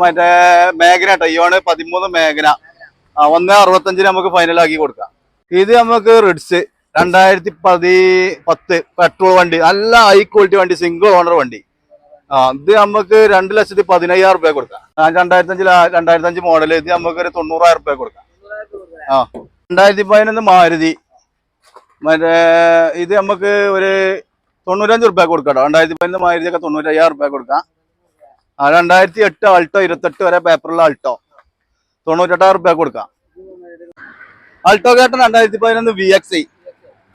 മറ്റേ മേഘന ഇയോണ് പതിമൂന്ന് മേഘന ആ, ഒന്ന് അറുപത്തഞ്ചിന് നമുക്ക് ഫൈനലാക്കി കൊടുക്കാം. ഇത് നമുക്ക് റിഡ്സ് രണ്ടായിരത്തി പതി പത്ത് പെട്രോൾ വണ്ടി. നല്ല ഹൈ ക്വാളിറ്റി വണ്ടി സിംഗിൾ ഓണർ വണ്ടി. ആ ഇത് നമുക്ക് രണ്ട് ലക്ഷത്തി പതിനയ്യായിരം റുപ്യ കൊടുക്കാം. രണ്ടായിരത്തി അഞ്ചിൽ രണ്ടായിരത്തി അഞ്ച് മോഡൽ ഇത് നമുക്ക് ഒരു തൊണ്ണൂറായിരം റുപ്യ കൊടുക്കാം. ആ രണ്ടായിരത്തി പതിനൊന്ന് മാരുതി. മറ്റേ ഇത് നമുക്ക് ഒരു തൊണ്ണൂറ്റഞ്ച് റുപ്യ കൊടുക്കാം കേട്ടോ. രണ്ടായിരത്തി പതിനൊന്ന് മാരുതി ഒക്കെ തൊണ്ണൂറ്റയ്യായിരം റുപ്യ കൊടുക്കാം. രണ്ടായിരത്തി എട്ട് ആൾട്ടോ ഇരുപത്തെട്ട് വരെ പേപ്പറുള്ള ആൾട്ടോ തൊണ്ണൂറ്റെട്ടായിരം റുപ്യ കൊടുക്കാം. ആൾട്ടോ കേട്ടൻ രണ്ടായിരത്തി പതിനൊന്ന് വി എക്സ് ഐ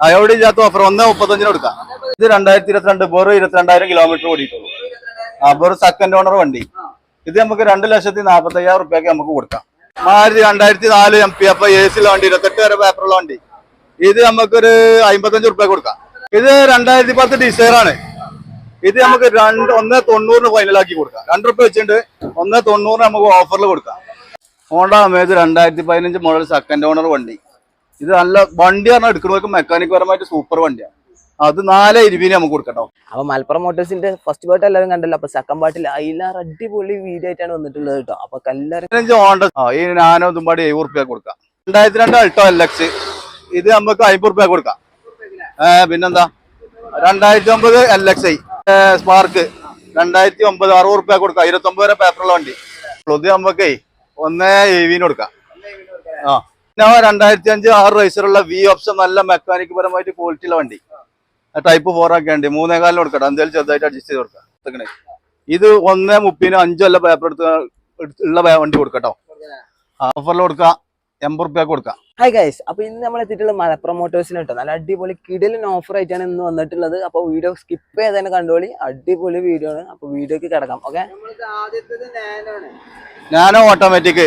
അയോട് ഇല്ലാത്ത ഓഫർ ഒന്ന് മുപ്പത്തഞ്ചിന് കൊടുക്കാം. ഇത് രണ്ടായിരത്തി ഇരുപത്തിരണ്ട് വെറും ഇരുപത്തിരണ്ടായിരം കിലോമീറ്റർ ഓടിയിട്ടുള്ളൂ. ആ വെറും സെക്കൻഡ് ഓണർ വണ്ടി. ഇത് നമുക്ക് രണ്ട് ലക്ഷത്തി നാൽപ്പത്തി അയ്യായിരം റുപ്യക്ക് നമുക്ക് കൊടുക്കാം. മാരുതി രണ്ടായിരത്തി നാല് എം പി എഫ് എ സിയിലെ വണ്ടി ഇരുപത്തെട്ട് വരെ പേപ്പറുള്ള വണ്ടി. ഇത് നമുക്കൊരു അമ്പത്തഞ്ച് റുപ്യ കൊടുക്കാം. ഇത് രണ്ടായിരത്തി പത്ത് ഡിസൈർ ആണ്. ഇത് നമുക്ക് രണ്ട് ഒന്ന് തൊണ്ണൂറിന് ഫൈനലാക്കി കൊടുക്കാം. രണ്ട് റുപ്യ വെച്ചിട്ട് ഒന്ന് തൊണ്ണൂറിന് നമുക്ക് ഓഫറിൽ കൊടുക്കാം. ഹോണ്ട അമേജ് രണ്ടായിരത്തി പതിനഞ്ച് മോഡൽ സെക്കൻഡ് ഓണർ വണ്ടി. ഇത് നല്ല വണ്ടി പറഞ്ഞാൽ എടുക്കുന്നവർക്ക് മെക്കാനിക് പരമായിട്ട് സൂപ്പർ വണ്ടിയാണ് അത് നാല് ഇരുപതിന് നമുക്ക് കൊടുക്കട്ടോ. അപ്പൊ മലപ്പുറം മോട്ടോഴ്സിന്റെ ഫസ്റ്റ് പാർട്ട് എല്ലാവരും കണ്ടല്ലോ. അപ്പൊ സെക്കൻഡ് പാർട്ടിൽ അതിലാറ് അടിപൊളി വീഡിയോ ആയിട്ടാണ് വന്നിട്ടുള്ളത് കേട്ടോ. അപ്പൊ എല്ലാവരും ഹോണ്ട ഈ നാനോ തുമ്പാടി എഴുപത് റുപ്യ കൊടുക്കാം. രണ്ടായിരത്തി രണ്ട് അൾട്ടോ എൽ എക്സ് ഇത് നമുക്ക് അമ്പത് റുപ്യ കൊടുക്കാം. ഏഹ് പിന്നെന്താ? രണ്ടായിരത്തി ഒമ്പത് എൽ എക്സ് ഐ സ്പാർക്ക് രണ്ടായിരത്തി ഒമ്പത് അറുപത് റുപ്യ കൊടുക്കാം. ഇരുപത്തി ഒമ്പത് വരെ പേപ്പറുള്ള വണ്ടി. ഇത് നമുക്കേ ഒന്നേ എവിന് കൊടുക്കാം. ആ. പിന്നെ രണ്ടായിരത്തി അഞ്ച് ആറ് റൈസറുള്ള വി ഓപ്ഷൻ നല്ല മെക്കാനിക് പരമായിട്ട് ക്വാളിറ്റി ഉള്ള വണ്ടി. ടൈപ്പ് ഫോർ ഒക്കെ ഉണ്ട്. മൂന്നേ കാലിന് കൊടുക്കട്ടെ എന്തായാലും ചെറുതായിട്ട് അഡ്ജസ്റ്റ് ചെയ്ത് കൊടുക്കാം. എടുത്തേ ഇത് ഒന്ന് മുപ്പതിന് അഞ്ചല്ല പേപ്പർ എടുത്ത് ഉള്ള വണ്ടി കൊടുക്കട്ടോ ഓഫറിൽ കൊടുക്കാം. എൺപത് റുപ്യ കൊടുക്കാം. ഹായ് ഗൈസ് അപ്പൊ ഇന്ന് നമ്മൾ എത്തിയിട്ടുള്ളത് മലപ്പുറം മോട്ടോഴ്സിന് കേട്ടോ നല്ല അടിപൊളി കിടലിന് ഓഫർ ആയിട്ടാണ് ഇന്ന് വന്നിട്ടുള്ളത്. അപ്പൊ വീഡിയോ സ്കിപ്പ് ചെയ്ത് തന്നെ കണ്ടോളി. അടിപൊളി വീഡിയോ ആണ്. അപ്പൊ വീഡിയോക്ക് കിടക്കാം ഓക്കെ നാനോ ഓട്ടോമാറ്റിക്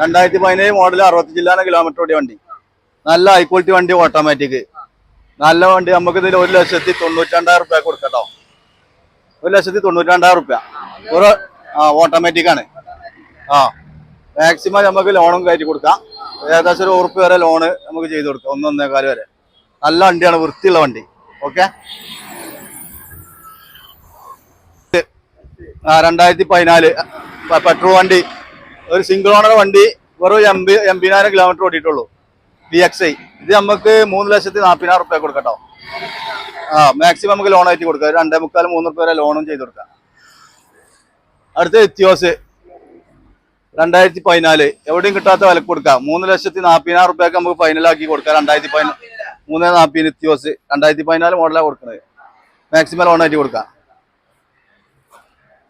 രണ്ടായിരത്തി പതിനേഴ് മോഡൽ അറുപത്തി ജില്ലാന കിലോമീറ്റർ ഓടിയ വണ്ടി. നല്ല ഹൈ ക്വാളിറ്റി വണ്ടി ഓട്ടോമാറ്റിക് നല്ല വണ്ടി നമുക്ക് ഇതിൽ ഒരു ലക്ഷത്തി തൊണ്ണൂറ്റണ്ടായിരം റുപ്യ കൊടുക്കട്ടോ ഒരു ലക്ഷത്തി തൊണ്ണൂറ്റിരണ്ടായിരം റുപ്യ. ഒരു ആ ഓട്ടോമാറ്റിക് ആണ്. ആ മാക്സിമം നമുക്ക് ലോണും കയറ്റി കൊടുക്കാം. ഏകദേശം ഒരു ഉറുപ്പ് വരെ ലോണ് നമുക്ക് ചെയ്ത് കൊടുക്കാം ഒന്ന് ഒന്നേകാൽ വരെ. നല്ല വണ്ടിയാണ് വൃത്തിയുള്ള വണ്ടി. ഓക്കെ രണ്ടായിരത്തി പതിനാല് പെട്രോൾ വണ്ടി. ഒരു സിംഗിൾ ഓണർ വണ്ടി വെറും എൺപി എൺപതിനായിരം കിലോമീറ്റർ ഓടിയിട്ടുള്ളൂ. ബി എക്സ് ഐ ഇത് നമുക്ക് മൂന്ന് ലക്ഷത്തി നാൽപ്പതിനായിരം റുപ്യ കൊടുക്കട്ടോ. ആ മാക്സിമം നമുക്ക് ലോൺ ആയിട്ട് കൊടുക്കാം. രണ്ടേ മുക്കാൽ മൂന്ന് റുപ്യ വരെ ലോണും ചെയ്ത് കൊടുക്കാം. അടുത്ത എത്തിയോസ്. രണ്ടായിരത്തി പതിനാല് എവിടെയും കിട്ടാത്ത വിലക്ക് കൊടുക്കാം. മൂന്ന് ലക്ഷത്തി നാൽപ്പതിനായിരം റുപ്യക്ക് നമുക്ക് ഫൈനലാക്കി കൊടുക്കാം. രണ്ടായിരത്തി പതിനാല് മൂന്ന് നാൽപ്പതിന് എത്തിയോസ് രണ്ടായിരത്തി പതിനാല് മോഡലാണ് കൊടുക്കുന്നത് മാക്സിമം ലോൺ ആയിട്ട് കൊടുക്കാം.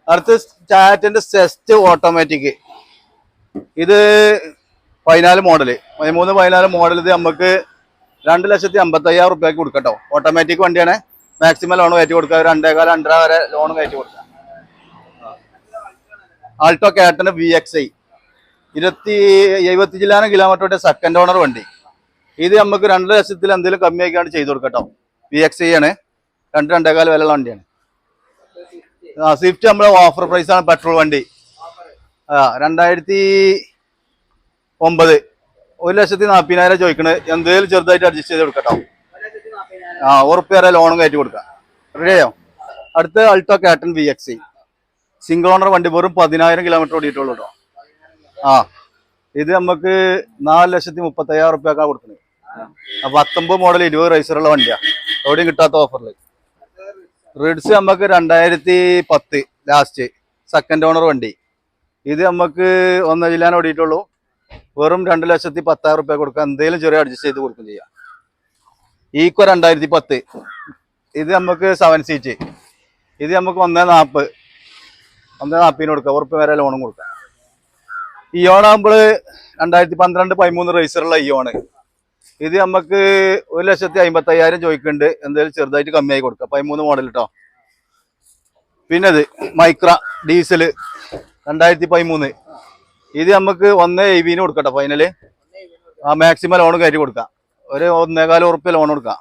അടുത്ത് ടാറ്റന്റെ സെസ്റ്റ് ഓട്ടോമാറ്റിക് ഇത് പതിനാല് മോഡൽ പതിമൂന്ന് പതിനാല് മോഡൽ ഇത് നമുക്ക് രണ്ട് ലക്ഷത്തി അമ്പത്തി അയ്യായിരം റുപ്യക്ക് കൊടുക്കട്ടോ ഓട്ടോമാറ്റിക് വണ്ടിയാണ്. മാക്സിമം ലോൺ കയറ്റി കൊടുക്കുക രണ്ടേകാല രണ്ടര വരെ ലോൺ കയറ്റി കൊടുക്കാം. ആൾട്ടോ കാറ്റന് വി എക്സ് ഐ ഇരുപത്തി എഴുപത്തി ജില്ലാന കിലോമീറ്ററിന്റെ സെക്കൻഡ് ഓണർ വണ്ടി. ഇത് നമുക്ക് രണ്ട് ലക്ഷത്തിൽ എന്തെങ്കിലും കമ്മിയാക്കിയാണ് ചെയ്ത് കൊടുക്കട്ടോ. വി എക്സ് ഐ ആണ്. രണ്ട് രണ്ടേകാല വിലയുള്ള വണ്ടിയാണ്. ആ സ്വിഫ്റ്റ് നമ്മളെ ഓഫർ പ്രൈസ് ആണ് പെട്രോൾ വണ്ടി. ആ രണ്ടായിരത്തി ഒമ്പത്. ഒരു ലക്ഷത്തി നാൽപ്പതിനായിരം ചോദിക്കണത് എന്തെങ്കിലും ചെറുതായിട്ട് അഡ്ജസ്റ്റ് ചെയ്ത് കൊടുക്കട്ടോ. ആ ഉറപ്പ് ലോണും കയറ്റി കൊടുക്കാം. റെഡിയോ അടുത്ത Alto K ten V X C single owner വണ്ടി വെറും പതിനായിരം കിലോമീറ്റർ ഓടിയിട്ടുള്ളൂ കേട്ടോ ആ ഇത് നമുക്ക് നാല് ലക്ഷത്തി മുപ്പത്തയ്യായിരം റുപ്യക്കാണ് കൊടുക്കുന്നത് അപ്പൊ പത്തൊമ്പത് മോഡൽ ഇരുപത് റൈസറുള്ള വണ്ടിയാണ് എവിടെയും കിട്ടാത്ത ഓഫറിൽ റിഡ്സ് നമുക്ക് രണ്ടായിരത്തി പത്ത് ലാസ്റ്റ് സെക്കൻഡ് ഓണർ വണ്ടി. ഇത് നമുക്ക് ഒന്നര ജില്ലാൻ ഓടിയിട്ടുള്ളൂ. വെറും രണ്ട് ലക്ഷത്തി പത്തായിരം റുപ്യ കൊടുക്കാം. എന്തെങ്കിലും ചെറിയ അഡ്ജസ്റ്റ് ചെയ്ത് കൊടുക്കും ചെയ്യാം. ഈക്വ രണ്ടായിരത്തി പത്ത്. ഇത് നമുക്ക് സെവൻ സീറ്റ് ഇത് നമുക്ക് ഒന്നേ നാൽപ്പത് ഒന്നേ നാൽപ്പതിന് കൊടുക്കുക. ഉറുപ്പ് വരെ ലോണും കൊടുക്കുക. ഇയോൺ ആകുമ്പോൾ രണ്ടായിരത്തി പന്ത്രണ്ട് പതിമൂന്ന് റേസറുള്ള ഇയോണ് ഇത് നമുക്ക് ഒരു ലക്ഷത്തി അമ്പത്തി അയ്യായിരം ചോദിക്കുന്നുണ്ട് എന്തായാലും ചെറുതായിട്ട് കമ്മിയായി കൊടുക്കുക. പതിമൂന്ന് മോഡൽ കേട്ടോ പിന്നെ ഇത് മൈക്ര ഡീസൽ രണ്ടായിരത്തി പതിമൂന്ന്. ഇത് നമുക്ക് ഒന്ന് എഴുപതിന് കൊടുക്കട്ടെ ഫൈനൽ ആ മാക്സിമം ലോൺ കയറ്റി കൊടുക്കാം ഒരു ഒന്നേകാല ഉറുപ്പ്യ ലോൺ കൊടുക്കാം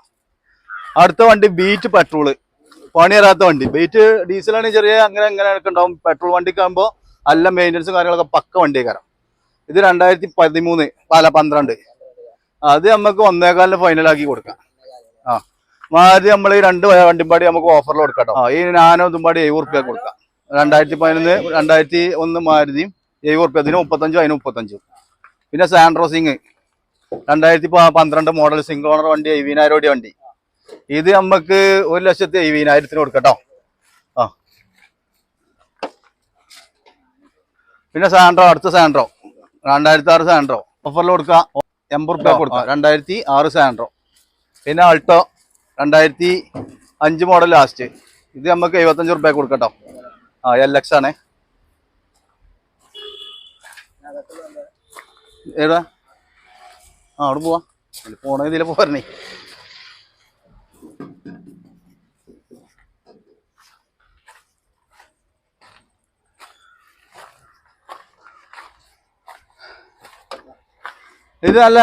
അടുത്ത വണ്ടി ബീറ്റ് പെട്രോൾ പണി തരാത്ത വണ്ടി. ബീറ്റ് ഡീസലാണെങ്കിൽ ചെറിയ അങ്ങനെ അങ്ങനെയൊക്കെ ഉണ്ടാവും പെട്രോൾ വണ്ടിക്കാകുമ്പോൾ നല്ല മെയിന്റനൻസും കാര്യങ്ങളൊക്കെ പക്ക വണ്ടിക്കാരം ഇത് രണ്ടായിരത്തി പതിമൂന്ന് പല പന്ത്രണ്ട്. അത് നമുക്ക് ഒന്നേകാലിന് ഫൈനലാക്കി കൊടുക്കാം. ആ. മാതിരി നമ്മൾ ഈ രണ്ട് വണ്ടിമ്പാടി നമുക്ക് ഓഫറിൽ കൊടുക്കാം ഈ നാനോ തുമ്പാടി എഴുപത് റുപ്യ കൊടുക്കാം. രണ്ടായിരത്തി പതിനൊന്ന് രണ്ടായിരത്തി ഒന്ന് മാരുതിയും എഴുപത് റുപ്യ. അതിന് മുപ്പത്തഞ്ചും അതിന് മുപ്പത്തഞ്ചും. പിന്നെ സാൻഡ്രോ സിംഗ് രണ്ടായിരത്തി പന്ത്രണ്ട് മോഡൽ സിംഗിൾ ഓണർ വണ്ടി എഴുപതിനായിരം വണ്ടി. ഇത് നമുക്ക് ഒരു ലക്ഷത്തി എഴുപതിനായിരത്തിന് കൊടുക്കട്ടോ. ആ. പിന്നെ സാൻഡ്രോ അടുത്ത സാൻഡ്രോ. രണ്ടായിരത്തി ആറ് സാൻഡ്രോ ഓഫറിൽ കൊടുക്കാം. എൺപത് റുപ്യ കൊടുക്കാം. രണ്ടായിരത്തി ആറ് സാൻഡ്രോ. പിന്നെ അൾട്ടോ. രണ്ടായിരത്തി അഞ്ച് മോഡൽ ലാസ്റ്റ് ഇത് നമുക്ക് എഴുപത്തഞ്ച് റുപ്യ കൊടുക്കട്ടോ. ആ എൽ എക്സ് ആണേ. ഏതാ? ആ അവിടെ പോവാ. പോണേ ഇതിലെ പോരണേ ഇത് നല്ല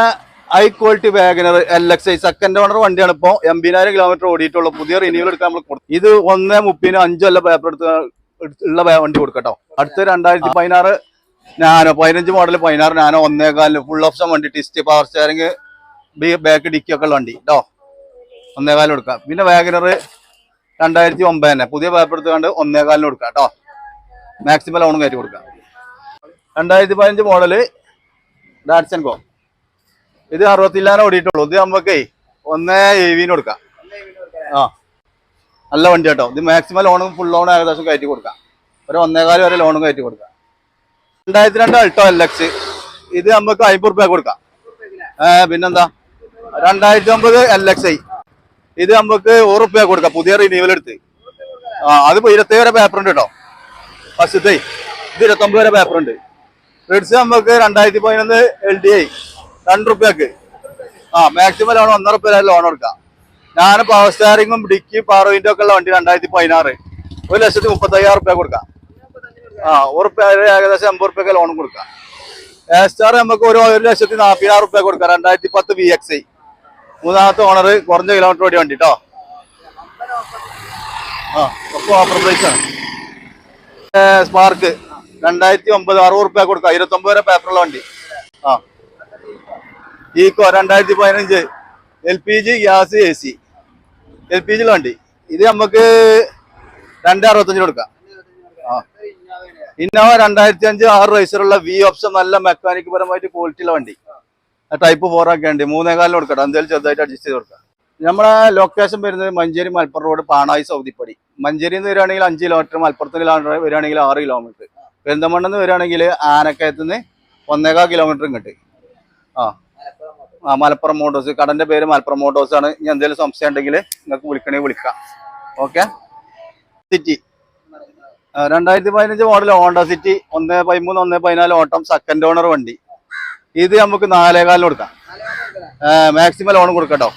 high quality WagonR L X I second owner വണ്ടിയാണ് ഇപ്പോൾ എൺപതിനായിരം കിലോമീറ്റർ ഓടിയിട്ടുള്ള. പുതിയ റിന്യൂവൽ എടുക്കാൻ നമ്മൾ കൊടുക്കും ഇത് ഒന്ന് മുപ്പതിന് അഞ്ചല്ല പേപ്പർ എടുത്ത് ഉള്ള വണ്ടി കൊടുക്കട്ടോ. അടുത്ത രണ്ടായിരത്തി പതിനാറ് നാനോ പതിനഞ്ച് മോഡൽ പതിനാറ് നാനോ ഒന്നേകാലിന് ഫുൾ ഓപ്ഷൻ വണ്ടി ടിസ്റ്റ് പവർ സ്റ്റാരിങ് ബാക്ക് ഡിക്കി ഒക്കെ ഉള്ള വണ്ടി കേട്ടോ ഒന്നേകാലിന് കൊടുക്കാം. പിന്നെ വാഗനർ രണ്ടായിരത്തി ഒമ്പത് തന്നെ പുതിയ പേപ്പർ എടുത്തുകൊണ്ട് ഒന്നേകാലിന് കൊടുക്കാം കേട്ടോ മാക്സിമം ലോണും കയറ്റി കൊടുക്കാം. രണ്ടായിരത്തി പതിനഞ്ച് മോഡൽ ഡാറ്റ്സൻ ഗോ ഇത് അറുപത്തില്ലാനെ ഓടിയിട്ടുള്ളൂ. ഇത് നമുക്കേ ഒന്നേ എവിന് കൊടുക്കാം. ആ. നല്ല വണ്ടി കേട്ടോ ഇത് മാക്സിമം ലോണും ഫുൾ ലോണും ഏകദേശം കയറ്റി കൊടുക്കാം. ഒരു ഒന്നേകാൽ വരെ ലോണും കയറ്റി കൊടുക്കാം. രണ്ടായിരത്തി രണ്ട് അൾട്ടോ എൽ എക്സ് ഇത് നമുക്ക് അമ്പത് റുപ്യ കൊടുക്കാം. ഏ പിന്നെന്താ? രണ്ടായിരത്തി ഒമ്പത് എൽ എക്സ് ഐ ഇത് നമുക്ക് ഒരു റുപ്യ കൊടുക്കാം. പുതിയ റിന്യൂവൽ എടുത്ത്. ആ അത് ഇരുപത്തി വരെ പേപ്പർ ഉണ്ട് കേട്ടോ ഫസ്റ്റത്തെ. ഇത് ഇരുപത്തൊമ്പത് വരെ പേപ്പർ ഉണ്ട്. റെഡ്സ് നമുക്ക് രണ്ടായിരത്തി പതിനൊന്ന് എൽ ഡി ഐ രണ്ട് റുപ്യക്ക് ആ മാക്സിമം ലോൺ ഒന്നര റുപ്യ ലോൺ കൊടുക്കാം. ഞാൻ പവർ സ്റ്റാറിങ്ങും ഡിക്കി വിൻഡോ ഒക്കെ ഉള്ള വണ്ടി രണ്ടായിരത്തി പതിനാറ് ഒരു ലക്ഷത്തി മുപ്പത്തയ്യായിരം റുപ്യ കൊടുക്കാം. ആ ഉറുപ്യ ഏകദേശം എൺപത് റുപ്യൊക്കെ ലോൺ കൊടുക്കാം. എസ്റ്റാർ സ്റ്റാർ നമുക്ക് ഒരു ഒരു ലക്ഷത്തി നാൽപ്പതിനായിരം റുപ്യ കൊടുക്കാം. രണ്ടായിരത്തി പത്ത് വി എക്സ് ഐ മൂന്നാമത്തെ ഓണർ കുറഞ്ഞ കിലോമീറ്റർ ഓടി വണ്ടി കേട്ടോ ആ ഓഫർ പ്രൈസ് ആണ്. സ്പാർക്ക് രണ്ടായിരത്തി ഒമ്പത് അറുപത് റുപ്യ കൊടുക്കാം. ഇരുപത്തൊമ്പത് വരെ പേപ്പറുള്ള വണ്ടി. ആ. ഈക്കോ രണ്ടായിരത്തി പതിനഞ്ച് L P G gas A C. L P G വണ്ടി. ഇത് നമുക്ക് രണ്ട് അറുപത്തഞ്ചിന് കൊടുക്കാം. ആ. ഇന്നോവ രണ്ടായിരത്തി അഞ്ച് ആറ് റൈസറുള്ള വി ഓപ്ഷൻ നല്ല മെക്കാനിക് പരമായിട്ട് ക്വാളിറ്റിയുള്ള വണ്ടി. ടൈപ്പ് ഫോർ ഒക്കെ ഉണ്ട്. മൂന്നേകാലിന് കൊടുക്കട്ടെ എന്തായാലും ചെറുതായിട്ട് അഡ്ജസ്റ്റ് ചെയ്ത് കൊടുക്കാം. നമ്മുടെ ലൊക്കേഷൻ വരുന്നത് മഞ്ചേരി മലപ്പുറം റോഡ് പാണായി സൗദിപ്പടി. മഞ്ചേരി നിന്ന് വരികയാണെങ്കിൽ അഞ്ച് കിലോമീറ്റർ മലപ്പുറത്ത് നിന്ന് വരികയാണെങ്കിൽ ആറ് കിലോമീറ്റർ പെരിന്തമണ്ണെന്ന് വരികയാണെങ്കിൽ ആനക്കയത്ത് നിന്ന് ഒന്നേകാൽ കിലോമീറ്ററും ആ ആ. മലപ്പുറം മോട്ടോഴ്സ്. കടന്റെ പേര് മലപ്പുറം മോട്ടോഴ്സ് ആണ്. ഇനി എന്തെങ്കിലും സംശയം ഉണ്ടെങ്കിൽ നിങ്ങൾക്ക് വിളിക്കണേ വിളിക്കാം. ഓക്കെ സിറ്റി രണ്ടായിരത്തി പതിനഞ്ച് മോഡൽ ഹോണ്ട സിറ്റി ഒന്ന് പതിമൂന്ന് ഒന്ന് പതിനാല് ഓട്ടം സെക്കൻഡ് ഓണർ വണ്ടി. ഇത് നമുക്ക് നാലേകാലിന് കൊടുക്കാം. മാക്സിമം ലോൺ കൊടുക്കട്ടോ.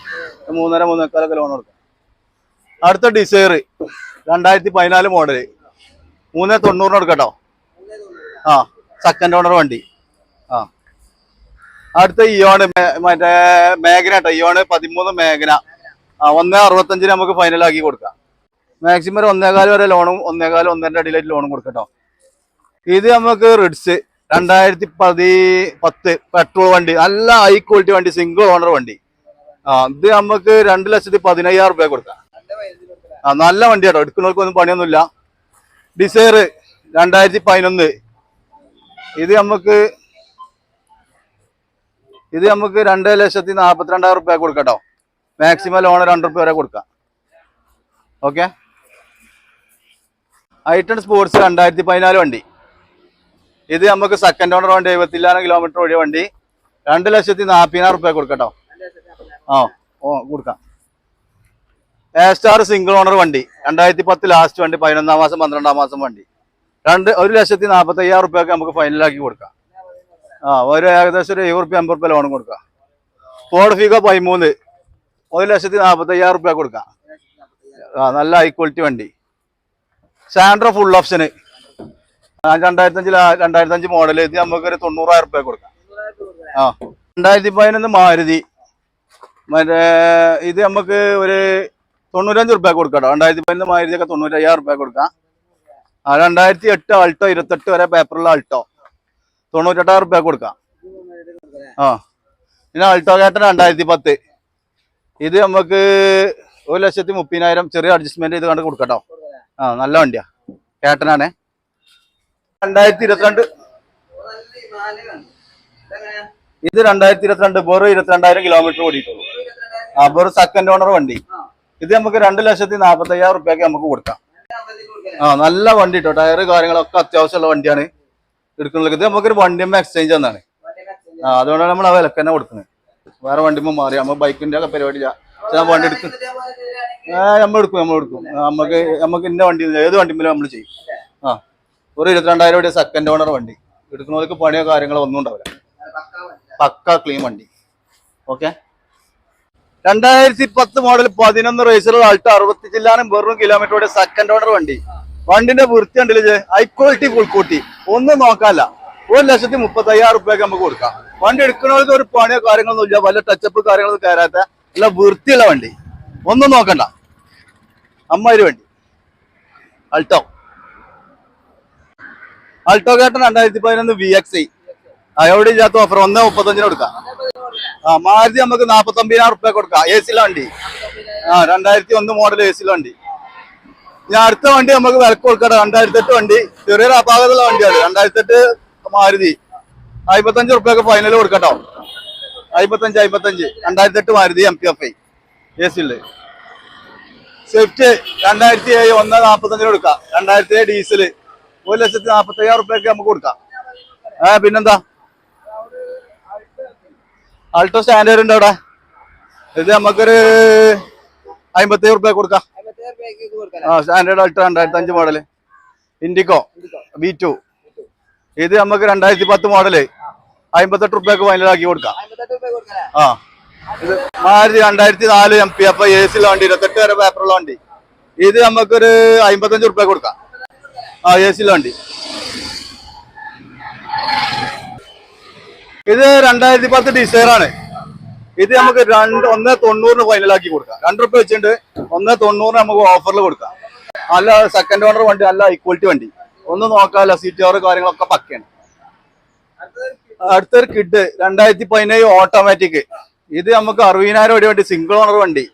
മൂന്നര മൂന്നേക്കാലൊക്കെ ലോൺ കൊടുക്കാം. അടുത്ത ഡിസൈർ രണ്ടായിരത്തി പതിനാല് മോഡൽ മൂന്നേ തൊണ്ണൂറിന് കൊടുക്കട്ടോ. ആ സെക്കൻഡ് ഓണർ വണ്ടി. അടുത്ത ഇയോണ് മറ്റേ മേഘന കേട്ടോ. ഇയോണ് പതിമൂന്ന് മേഘന. ഒന്ന് അറുപത്തഞ്ചിന് നമുക്ക് ഫൈനലാക്കി കൊടുക്കാം. മാക്സിമം ഒരു ഒന്നേകാൽ വരെ ലോണും ഒന്നേകാൽ ഒന്നര അടിയിലായിട്ട് ലോണും കൊടുക്കട്ടോ ഇത് നമുക്ക് റിഡ്സ് രണ്ടായിരത്തി പതി പത്ത് പെട്രോൾ വണ്ടി. നല്ല ഹൈ ക്വാളിറ്റി വണ്ടി സിംഗിൾ ഓണർ വണ്ടി. ആ ഇത് നമുക്ക് രണ്ട് ലക്ഷത്തി പതിനയ്യായിരം റുപ്യ കൊടുക്കാം. ആ നല്ല വണ്ടി കേട്ടോ. എടുക്കുന്നവർക്കൊന്നും പണിയൊന്നുമില്ല. ഡിസൈർ രണ്ടായിരത്തി പതിനൊന്ന് ഇത് നമുക്ക് ഇത് നമുക്ക് രണ്ട് ലക്ഷത്തി നാൽപ്പത്തിരണ്ടായിരം റുപ്യ കൊടുക്കട്ടോ. മാക്സിമം ലോൺ രണ്ട് റുപ്യ വരെ കൊടുക്കാം. ഓക്കെ ഐട്ടൺ സ്പോർട്സ് രണ്ടായിരത്തി പതിനാല് വണ്ടി. ഇത് നമുക്ക് സെക്കൻഡ് ഓണർ വണ്ടി എഴുപത്തില്ലായിരം കിലോമീറ്റർ ഓടിയ വണ്ടി. രണ്ട് ലക്ഷത്തി നാൽപ്പതിനായിരം റുപ്യ കൊടുക്കട്ടോ. ആ ഓ കൊടുക്കാം. എ സ്റ്റാർ സിംഗിൾ ഓണർ വണ്ടി. രണ്ടായിരത്തി പത്ത് ലാസ്റ്റ് വണ്ടി പതിനൊന്നാം മാസം പന്ത്രണ്ടാം മാസം വണ്ടി. രണ്ട് ഒരു ലക്ഷത്തി നാൽപ്പത്തി അയ്യായിരം റുപ്യൊക്കെ നമുക്ക് ഫൈനലാക്കി കൊടുക്കാം. ആ ഒരു ഏകദേശം ഒരു എഴുപത് അമ്പത് റുപ്യ ലോൺ കൊടുക്കാം. ഫോർഡ് ഫിഗോ പതിമൂന്ന്. ഒരു ലക്ഷത്തി നാൽപ്പത്തി അയ്യായിരം റുപ്യ കൊടുക്കാം. ആ നല്ല ഹൈ ക്വാളിറ്റി വണ്ടി. സാൻഡ്രോ ഫുൾ ഓപ്ഷന് രണ്ടായിരത്തി അഞ്ചിൽ രണ്ടായിരത്തി അഞ്ച് മോഡൽ ഇത് നമുക്ക് ഒരു തൊണ്ണൂറായിരം റുപ്യ കൊടുക്കാം. ആ രണ്ടായിരത്തി പതിനൊന്ന് മാരുതി. മറ്റേ ഇത് നമുക്ക് ഒരു തൊണ്ണൂറ്റഞ്ച് റുപ്യ കൊടുക്കാം രണ്ടായിരത്തി പതിനൊന്ന് മാരുതി ഒക്കെ തൊണ്ണൂറ്റയ്യായിരം റുപ്യ കൊടുക്കാം. ആ രണ്ടായിരത്തി എട്ട് ആൾട്ടോ ഇരുപത്തെട്ട് വരെ പേപ്പറുള്ള ആൾട്ടോ തൊണ്ണൂറ്റെട്ടായിരം റുപ്യ കൊടുക്കാം. ആ. പിന്നെ അൾട്ടോ കേട്ടൻ രണ്ടായിരത്തി പത്ത് ഇത് നമുക്ക് ഒരു ലക്ഷത്തി മുപ്പതിനായിരം ചെറിയ അഡ്ജസ്റ്റ്മെന്റ് ചെയ്ത് കണ്ട് കൊടുക്കട്ടോ ആ നല്ല വണ്ടിയാ. കേട്ടനാണേ രണ്ടായിരത്തി ഇരുപത്തിരണ്ട് ഇത് രണ്ടായിരത്തി ഇരുപത്തിരണ്ട് വെറും ഇരുപത്തിരണ്ടായിരം കിലോമീറ്റർ ഓടിയിട്ടുള്ളൂ. ആ വെറും സെക്കൻഡ് ഓണർ വണ്ടി. ഇത് നമുക്ക് രണ്ട് ലക്ഷത്തി നാൽപ്പത്തി അയ്യായിരം റുപ്യക്ക് നമുക്ക് കൊടുക്കാം. ആ നല്ല വണ്ടി കേട്ടോ ടയറ് കാര്യങ്ങളൊക്കെ അത്യാവശ്യമുള്ള വണ്ടിയാണ്. എടുക്കുന്നത് ഇത് നമുക്കൊരു വണ്ടിയമ്മ എക്സ്ചേഞ്ച് എന്നാണ് ആ അതുകൊണ്ടാണ് നമ്മൾ ആ വിലക്ക് തന്നെ കൊടുക്കുന്നത്. വേറെ വണ്ടിമ്മ മാറി. നമ്മൾ ബൈക്കിന്റെ ഒക്കെ പരിപാടിയില്ല. ഞാൻ വണ്ടി എടുക്കും നമ്മൾ എടുക്കും നമ്മൾ എടുക്കും. നമുക്ക് നമുക്ക് ഇന്ന വണ്ടി ഏത് വണ്ടിമ്മലും നമ്മൾ ചെയ്യും. ആ ഒരു ഇരുപത്തിരണ്ടായിരം രൂപ സെക്കൻഡ് ഓണർ വണ്ടി. എടുക്കുന്നവർക്ക് പണിയോ കാര്യങ്ങളോ ഒന്നും ഉണ്ടാവില്ല. പക്ക ക്ലീൻ വണ്ടി. ഓക്കെ രണ്ടായിരത്തി പത്ത് മോഡൽ പതിനൊന്ന് റേസിലുള്ള ആൾട്ട് അറുപത്തി ജില്ലാനും വെറും കിലോമീറ്ററുടെ സെക്കൻഡ് ഓണർ വണ്ടി. വണ്ടിന്റെ വൃത്തി ഉണ്ടല്ലേ ഹൈ ക്വാളിറ്റി പുൽക്കൂട്ടി ഒന്നും നോക്കാല്ല. ഒരു ലക്ഷത്തി മുപ്പത്തി അയ്യായിരം റുപ്യക്ക് നമുക്ക് കൊടുക്കാം. വണ്ടി എടുക്കുന്നവർക്ക് ഒരു പണിയോ കാര്യങ്ങളൊന്നും ഇല്ല. വല്ല ടച്ചപ്പ് കാര്യങ്ങളൊന്നും കയറാത്ത നല്ല വൃത്തിയുള്ള വണ്ടി. ഒന്നും നോക്കണ്ട. അമ്മാതിരി വണ്ടി. അൾട്ടോ അൾട്ടോ കേട്ട രണ്ടായിരത്തി പതിനൊന്ന് വി എക്സ് ഐ അയോടെ ഇല്ലാത്ത ഓഫർ ഒന്ന് മുപ്പത്തഞ്ചിന് കൊടുക്കാം. ആ മാരുതി നമുക്ക് നാപ്പത്തി ഒമ്പതിനായിരം റുപ്യ കൊടുക്കാം. എ സിയിലെ വണ്ടി. ആ രണ്ടായിരത്തി ഒന്ന് മോഡൽ എ സിയിലെ വണ്ടി. ഞാൻ അടുത്ത വണ്ടി നമുക്ക് വിലക്ക് കൊടുക്കട്ടെ. രണ്ടായിരത്തി എട്ട് വണ്ടി. ചെറിയൊരു അപാകതയുള്ള വണ്ടിയാണ്. രണ്ടായിരത്തി എട്ട് മാരുതി. അമ്പത്തഞ്ച് റുപ്യൊക്കെ ഫൈനൽ കൊടുക്കട്ടോ. അമ്പത്തഞ്ച് അമ്പത്തഞ്ച് രണ്ടായിരത്തി എട്ട് Maruti M P F I A സിയിൽ സ്വിഫ്റ്റ് രണ്ടായിരത്തി ഏഴ് ഒന്ന് നാൽപ്പത്തഞ്ചിന് കൊടുക്കാം. രണ്ടായിരത്തി ഏഴ് ഡീസൽ ഒരു ലക്ഷത്തി നാൽപ്പത്തയ്യായിരം റുപ്യക്ക് നമുക്ക് കൊടുക്കാം. ആ പിന്നെന്താ? ആൾട്ടോ സ്റ്റാൻഡേർഡ് ഉണ്ട് അവിടെ ഇത് നമുക്കൊരു അമ്പത്തി ഉറുപ്പ്യ കൊടുക്കാം. ആ സ്റ്റാൻഡേർഡ് അൾട്ര രണ്ടായിരത്തി അഞ്ച് മോഡൽ ഇൻഡിക്കോ ബി ടു ഇത് നമുക്ക് രണ്ടായിരത്തി പത്ത് മോഡൽ അമ്പത്തെട്ട് റുപ്യക്ക് ഫൈനലാക്കി കൊടുക്കാം. ആ. ഇത് മാരുതി രണ്ടായിരത്തി നാല് എം പി അപ്പൊ എ സിയിലെ വണ്ടി ഇരുപത്തെട്ട് വരെ പേപ്പറുള്ള വണ്ടി. ഇത് നമുക്കൊരു അമ്പത്തഞ്ച് റുപ്യ കൊടുക്കാം. ആ എ സിയിലെ വണ്ടി. ഇത് രണ്ടായിരത്തി പത്ത് ഡിസൈർ ആണ്. ഇത് നമുക്ക് രണ്ട് ഒന്ന് തൊണ്ണൂറിന് ഫൈനലാക്കി കൊടുക്കാം. രണ്ട് റുപ്യ വെച്ചിട്ട് ഒന്ന് തൊണ്ണൂറിന് നമുക്ക് ഓഫറിൽ കൊടുക്കാം. നല്ല സെക്കൻഡ് ഓണർ വണ്ടി നല്ല ഇക്വാലിറ്റി വണ്ടി. ഒന്ന് നോക്കാല്ല സീറ്റ് കവർ കാര്യങ്ങളൊക്കെ പക്കയാണ്. അടുത്തൊരു കിഡ് രണ്ടായിരത്തി പതിനേഴ് ഓട്ടോമാറ്റിക് ഇത് നമുക്ക് അറുപതിനായിരം രൂപ വണ്ടി സിംഗിൾ ഓണർ വണ്ടി.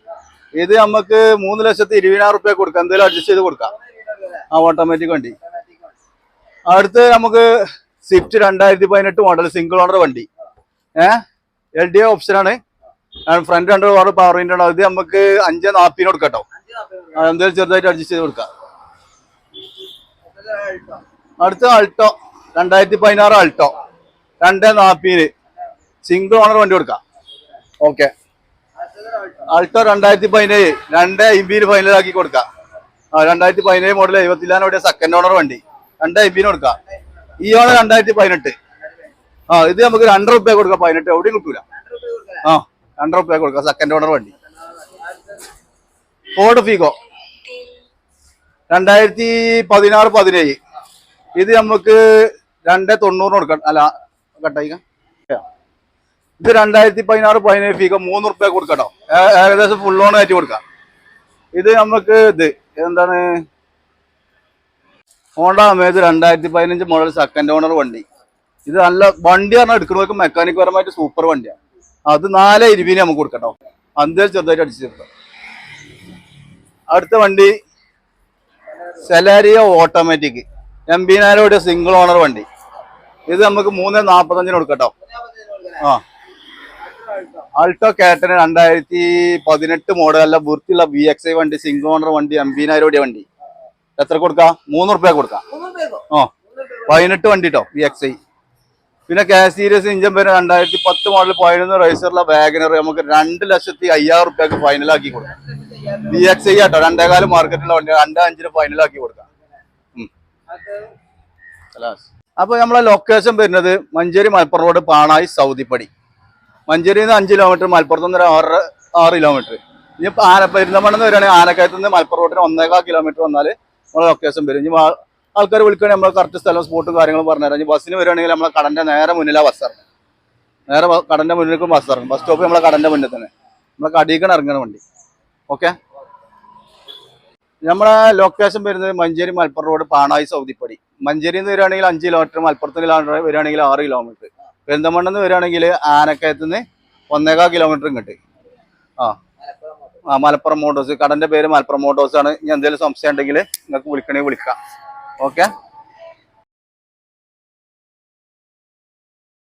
ഇത് നമുക്ക് മൂന്ന് ലക്ഷത്തി ഇരുപതിനായിരം റുപ്യ കൊടുക്കാം. എന്തെങ്കിലും അഡ്ജസ്റ്റ് ചെയ്ത് കൊടുക്കാം. ആ ഓട്ടോമാറ്റിക് വണ്ടി. അടുത്ത് നമുക്ക് സ്വിഫ്റ്റ് രണ്ടായിരത്തി പതിനെട്ട് മോഡൽ സിംഗിൾ ഓണർ വണ്ടി. ഏഹ് എൽ ഡി എ ഓപ്ഷനാണ് ഫ്രണ്ട് രണ്ട് വാർഡ് പവർ ഉണ്ടാവും ഇത് നമുക്ക് അഞ്ച് നാപ്പിന് കൊടുക്കട്ടോ. എന്തെങ്കിലും ചെറുതായിട്ട് അഡ്ജസ്റ്റ് ചെയ്ത് കൊടുക്കാം. അടുത്ത അൾട്ടോ രണ്ടായിരത്തി പതിനാറ് ആൾട്ടോ രണ്ട് നാപ്പിന് സിംഗിൾ ഓണർ വണ്ടി കൊടുക്കാം. ഓക്കെ അൾട്ടോ രണ്ടായിരത്തി പതിനേഴ്. രണ്ട് അമ്പതിന് ഫൈനലാക്കി കൊടുക്കാം. ആ രണ്ടായിരത്തി പതിനേഴ് മോഡൽ എഴുപത്തിലാണ് ഇവിടെ സെക്കൻഡ് ഓണർ വണ്ടി. രണ്ട് അമ്പതിന് കൊടുക്കാം. ഈ ഓണർ രണ്ടായിരത്തി പതിനെട്ട്. ആ ഇത് നമുക്ക് രണ്ട് റുപ്യ കൊടുക്കാം പതിനെട്ട്. എവിടെയും കിട്ടൂല. ആ. രണ്ട് റുപ്യ കൊടുക്കാം. സെക്കൻഡ് ഓണർ വണ്ടി. ഫോർഡ് ഫീഗോ രണ്ടായിരത്തി പതിനാറ് പതിനേഴ്. ഇത് നമുക്ക് രണ്ട് തൊണ്ണൂറിന് കൊടുക്കാം. അല്ല കട്ടായിക്കാം. ഇത് രണ്ടായിരത്തി പതിനാറ് പതിനേഴ് ഫീഗോ മൂന്ന് റുപ്യ കൊടുക്കട്ടോ. ഏകദേശം ഫുൾ ഓൺ ആയിട്ട് കൊടുക്കാം. ഇത് നമുക്ക് ഇത് എന്താണ്? ഹോണ്ട അമേസ് രണ്ടായിരത്തി പതിനഞ്ച് മോഡൽ സെക്കൻഡ് ഓണർ വണ്ടി. ഇത് നല്ല വണ്ടി പറഞ്ഞാൽ എടുക്കുന്നവർക്ക് മെക്കാനിക് പരമായിട്ട് സൂപ്പർ വണ്ടിയാണ് അത് നാല് ഇരുപതിന് നമുക്ക് കൊടുക്കട്ടോ. അന്തേൽ ചെറുതായിട്ട് അടിച്ചു തീർക്കാം. അടുത്ത വണ്ടി സെലാരിയ ഓട്ടോമാറ്റിക്. എംബിനാരോട് സിംഗിൾ ഓണർ വണ്ടി. ഇത് നമുക്ക് മൂന്ന് നാൽപ്പത്തഞ്ചിന് കൊടുക്കട്ടോ. ആ. ആൾട്ടോ കാറ്റന് രണ്ടായിരത്തി പതിനെട്ട് മോഡൽ അല്ല വൃത്തിയുള്ള ബി എക്സ് ഐ വണ്ടി സിംഗിൾ ഓണർ വണ്ടി എംബിനാരോട് വണ്ടി. എത്ര കൊടുക്കാം? മൂന്ന് റുപ്യ കൊടുക്കാം. ആ. പതിനെട്ട് വണ്ടി കേട്ടോ ബി എക്സ് ഐ പിന്നെ കെ സീരീസ് ഇഞ്ചൻ പേര് രണ്ടായിരത്തി പത്ത് മോഡൽ പതിനൊന്ന് റൈസറുള്ള വാഗനർ നമുക്ക് രണ്ട് ലക്ഷത്തി അയ്യായിരം റുപ്യക്ക് ഫൈനലാക്കി കൊടുക്കാം. ബി എക്സ് ഐ ആട്ടോ രണ്ടേകാലം മാർക്കറ്റിലുള്ള വണ്ടി രണ്ടേ അഞ്ചിന് ഫൈനലാക്കി കൊടുക്കാം. ഉം. അപ്പൊ നമ്മളെ ലൊക്കേഷൻ വരുന്നത് മഞ്ചേരി മലപ്പുറം റോഡ് പാണായി സൗദിപ്പടി. മഞ്ചേരി നിന്ന് അഞ്ച് കിലോമീറ്റർ മലപ്പുറത്ത് നിന്ന് ആറ് ആറ് കിലോമീറ്റർ ഇനി ആന പെരുന്തമണ്ണെന്ന് വരികയാണെങ്കിൽ ആനക്കയത്ത് നിന്ന് മലപ്പുറം റോഡിന് ഒന്നേകാൽ കിലോമീറ്റർ വന്നാൽ നമ്മളെ ലൊക്കേഷൻ വരും. ഇനി ആൾക്കാർ വിളിക്കുകയാണെങ്കിൽ നമ്മൾ കറക്റ്റ് സ്ഥലം സ്പോട്ട് കാര്യങ്ങളും പറഞ്ഞുതരാം. തരാം ബസ്സിന് വരികയാണെങ്കിൽ നമ്മളെ കടന്റെ നേരെ മുന്നിലാണ് ബസ് ഇറങ്ങും നേരെ കടന്റെ മുന്നിലേക്ക് ബസ് ഇറങ്ങും. ബസ് സ്റ്റോപ്പ് നമ്മളെ കടന്റെ മുന്നിൽ തന്നെ. നമ്മളെ കടീക്കണം ഇറങ്ങണ വണ്ടി. ഓക്കെ നമ്മളെ ലൊക്കേഷൻ വരുന്നത് മഞ്ചേരി മലപ്പുറം റോഡ് പാണായി സൗദിപ്പടി. മഞ്ചേരി നിന്ന് വരികയാണെങ്കിൽ അഞ്ച് കിലോമീറ്റർ മലപ്പുറത്ത് കിലോമീറ്റർ വരികയാണെങ്കിൽ ആറ് കിലോമീറ്റർ പെരിന്തമണ്ണെന്ന് വരികയാണെങ്കിൽ ആനക്കയത്ത് നിന്ന് ഒന്നേകാൽ കിലോമീറ്റർ ഇങ്ങോട്ട്. ആ. ആ മലപ്പുറം മോട്ടോഴ്സ് കടന്റെ പേര് മലപ്പുറം മോട്ടോസ് ആണ്. ഇനി എന്തെങ്കിലും സംശയം ഉണ്ടെങ്കിൽ നിങ്ങൾക്ക് വിളിക്കണമെങ്കിൽ വിളിക്കാം. ഓക്കെ